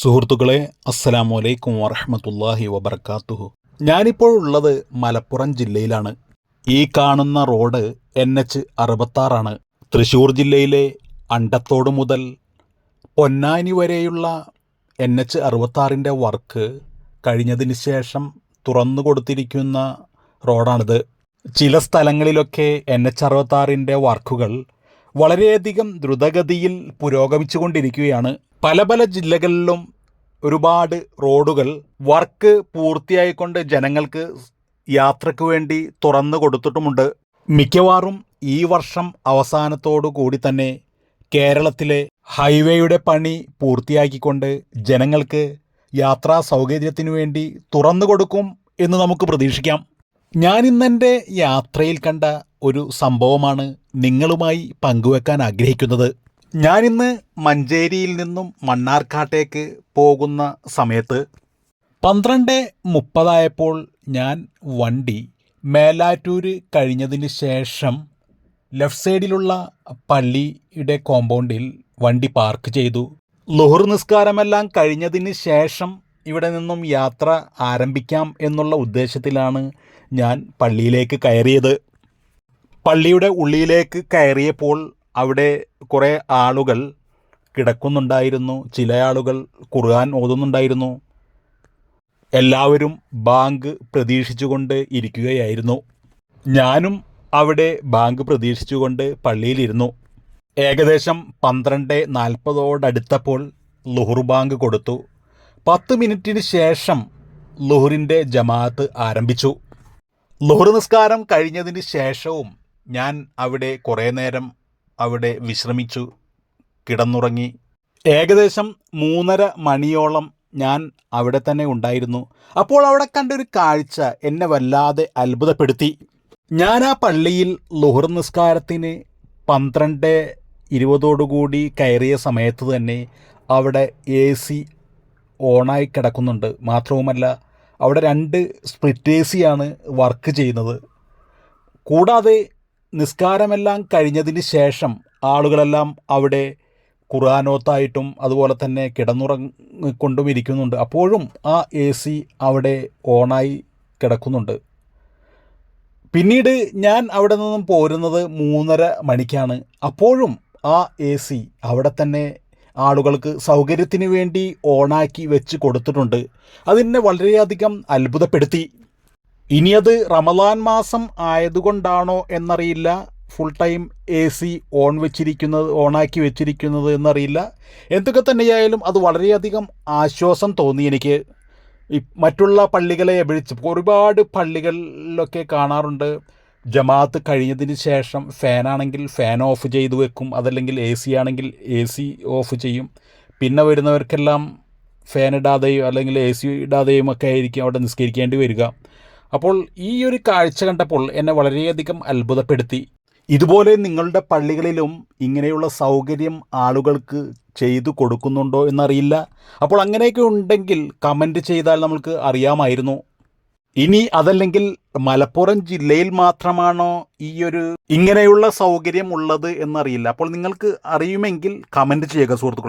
സുഹൃത്തുക്കളെ അസ്സലാമു അലൈക്കും വറഹമത്തല്ലാഹി വബർക്കാത്തുഹു ഞാനിപ്പോൾ ഉള്ളത് മലപ്പുറം ജില്ലയിലാണ്. ഈ കാണുന്ന റോഡ് എൻ എച്ച് അറുപത്താറാണ്. തൃശ്ശൂർ ജില്ലയിലെ അണ്ടത്തോട് മുതൽ പൊന്നാനി വരെയുള്ള എൻ എച്ച് അറുപത്താറിന്റെ വർക്ക് കഴിഞ്ഞതിന് ശേഷം തുറന്നു കൊടുത്തിരിക്കുന്ന റോഡാണിത്. ചില സ്ഥലങ്ങളിലൊക്കെ എൻ എച്ച് അറുപത്താറിന്റെ വർക്കുകൾ വളരെയധികം ദ്രുതഗതിയിൽ പുരോഗമിച്ചുകൊണ്ടിരിക്കുകയാണ്. പല പല ജില്ലകളിലും ഒരുപാട് റോഡുകൾ വർക്ക് പൂർത്തിയായിക്കൊണ്ട് ജനങ്ങൾക്ക് യാത്രയ്ക്ക് വേണ്ടി തുറന്നു കൊടുത്തിട്ടുമുണ്ട്. മിക്കവാറും ഈ വർഷം അവസാനത്തോടു കൂടി തന്നെ കേരളത്തിലെ ഹൈവേയുടെ പണി പൂർത്തിയാക്കിക്കൊണ്ട് ജനങ്ങൾക്ക് യാത്രാ സൗകര്യത്തിനു വേണ്ടി തുറന്നു കൊടുക്കും എന്ന് നമുക്ക് പ്രതീക്ഷിക്കാം. ഞാൻ ഇന്നെന്റെ യാത്രയിൽ കണ്ട ഒരു സംഭവമാണ് നിങ്ങളുമായി പങ്കുവെക്കാൻ ആഗ്രഹിക്കുന്നത്? ഞാനിന്ന് മഞ്ചേരിയിൽ നിന്നും മണ്ണാർക്കാട്ടേക്ക് പോകുന്ന സമയത്ത് പന്ത്രണ്ട് മുപ്പതായപ്പോൾ ഞാൻ വണ്ടി മേലാറ്റൂര് കഴിഞ്ഞതിന് ശേഷം ലെഫ്റ്റ് സൈഡിലുള്ള പള്ളിയുടെ കോമ്പൗണ്ടിൽ വണ്ടി പാർക്ക് ചെയ്തു. ലുഹർ നിസ്കാരമെല്ലാം കഴിഞ്ഞതിന് ശേഷം ഇവിടെ നിന്നും യാത്ര ആരംഭിക്കാം എന്നുള്ള ഉദ്ദേശത്തിലാണ് ഞാൻ പള്ളിയിലേക്ക് കയറിയത്. പള്ളിയുടെ ഉള്ളിലേക്ക് കയറിയപ്പോൾ അവിടെ കുറേ ആളുകൾ കിടക്കുന്നുണ്ടായിരുന്നു. ചില ആളുകൾ ഖുർആൻ ഓതുന്നുണ്ടായിരുന്നു. എല്ലാവരും ബാങ്ക് പ്രതീക്ഷിച്ചുകൊണ്ട് ഇരിക്കുകയായിരുന്നു. ഞാനും അവിടെ ബാങ്ക് പ്രതീക്ഷിച്ചുകൊണ്ട് പള്ളിയിലിരുന്നു. ഏകദേശം പന്ത്രണ്ട് നാൽപ്പതോടടുത്തപ്പോൾ ലുഹുർ ബാങ്ക് കൊടുത്തു. പത്ത് മിനിറ്റിന് ശേഷം ലുഹുറിന്റെ ജമാഅത്ത് ആരംഭിച്ചു. ലുഹുർ നിസ്കാരം കഴിഞ്ഞതിന് ശേഷവും ഞാൻ അവിടെ കുറേ നേരം അവിടെ വിശ്രമിച്ചു കിടന്നുറങ്ങി. ഏകദേശം മൂന്നര മണിയോളം ഞാൻ അവിടെ തന്നെ ഉണ്ടായിരുന്നു. അപ്പോൾ അവിടെ കണ്ടൊരു കാഴ്ച എന്നെ വല്ലാതെ അത്ഭുതപ്പെടുത്തി. ഞാൻ ആ പള്ളിയിൽ ലുഹർ നിസ്കാരത്തിന് പന്ത്രണ്ട് ഇരുപതോടുകൂടി കയറിയ സമയത്ത് തന്നെ അവിടെ എ സി ഓണായി കിടക്കുന്നുണ്ട്. മാത്രവുമല്ല അവിടെ രണ്ട് സ്പ്ലിറ്റ് എ സിയാണ് വർക്ക് ചെയ്യുന്നത്. കൂടാതെ നിസ്കാരമെല്ലാം കഴിഞ്ഞതിന് ശേഷം ആളുകളെല്ലാം അവിടെ ഖുറാനോത്തായിട്ടും അതുപോലെ തന്നെ കിടന്നുറങ്ങിക്കൊണ്ടും ഇരിക്കുന്നുണ്ട്. അപ്പോഴും ആ എ സി അവിടെ ഓണായി കിടക്കുന്നുണ്ട്. പിന്നീട് ഞാൻ അവിടെ നിന്നും പോരുന്നത് മൂന്നര മണിക്കാണ്. അപ്പോഴും ആ എ സി അവിടെ തന്നെ ആളുകൾക്ക് സൗകര്യത്തിന് വേണ്ടി ഓണാക്കി വെച്ച് കൊടുത്തിട്ടുണ്ട്. അതെന്നെ വളരെയധികം അത്ഭുതപ്പെടുത്തി. ഇനി അത് റമദാൻ മാസം ആയതുകൊണ്ടാണോ എന്നറിയില്ല. Full time A C on വെച്ചിരിക്കുന്നത് ഓണാക്കി വെച്ചിരിക്കുന്നത് എന്നറിയില്ല. എന്തൊക്കെ തന്നെയായാലും അത് വളരെയധികം ആശ്വാസം തോന്നി എനിക്ക്. മറ്റുള്ള പള്ളികളെ അപേക്ഷിച്ച് ഒരുപാട് പള്ളികളിലൊക്കെ കാണാറുണ്ട്. ജമാഅത്ത് കഴിഞ്ഞതിന് ശേഷം ഫാനാണെങ്കിൽ ഫാൻ ഓഫ് ചെയ്ത് വെക്കും. അതല്ലെങ്കിൽ എ സി ആണെങ്കിൽ എ സി ഓഫ് ചെയ്യും. പിന്നെ വരുന്നവർക്കെല്ലാം ഫാൻ ഇടാതെയും അല്ലെങ്കിൽ എ സി ഇടാതെയും ഒക്കെ ആയിരിക്കും അവിടെ നിസ്കരിക്കേണ്ടി വരിക. അപ്പോൾ ഈ ഒരു കാഴ്ച കണ്ടപ്പോൾ എന്നെ വളരെയധികം അത്ഭുതപ്പെടുത്തി. ഇതുപോലെ നിങ്ങളുടെ പള്ളികളിലും ഇങ്ങനെയുള്ള സൗകര്യം ആളുകൾക്ക് ചെയ്തു കൊടുക്കുന്നുണ്ടോ എന്നറിയില്ല. അപ്പോൾ അങ്ങനെയൊക്കെ ഉണ്ടെങ്കിൽ കമന്റ് ചെയ്താൽ നമുക്ക് അറിയാമായിരുന്നു. ഇനി അതല്ലെങ്കിൽ മലപ്പുറം ജില്ലയിൽ മാത്രമാണോ ഈ ഒരു ഇങ്ങനെയുള്ള സൗകര്യം ഉള്ളത് എന്നറിയില്ല. അപ്പോൾ നിങ്ങൾക്ക് അറിയുമെങ്കിൽ കമന്റ് ചെയ്യുക സുഹൃത്തുക്കളെ.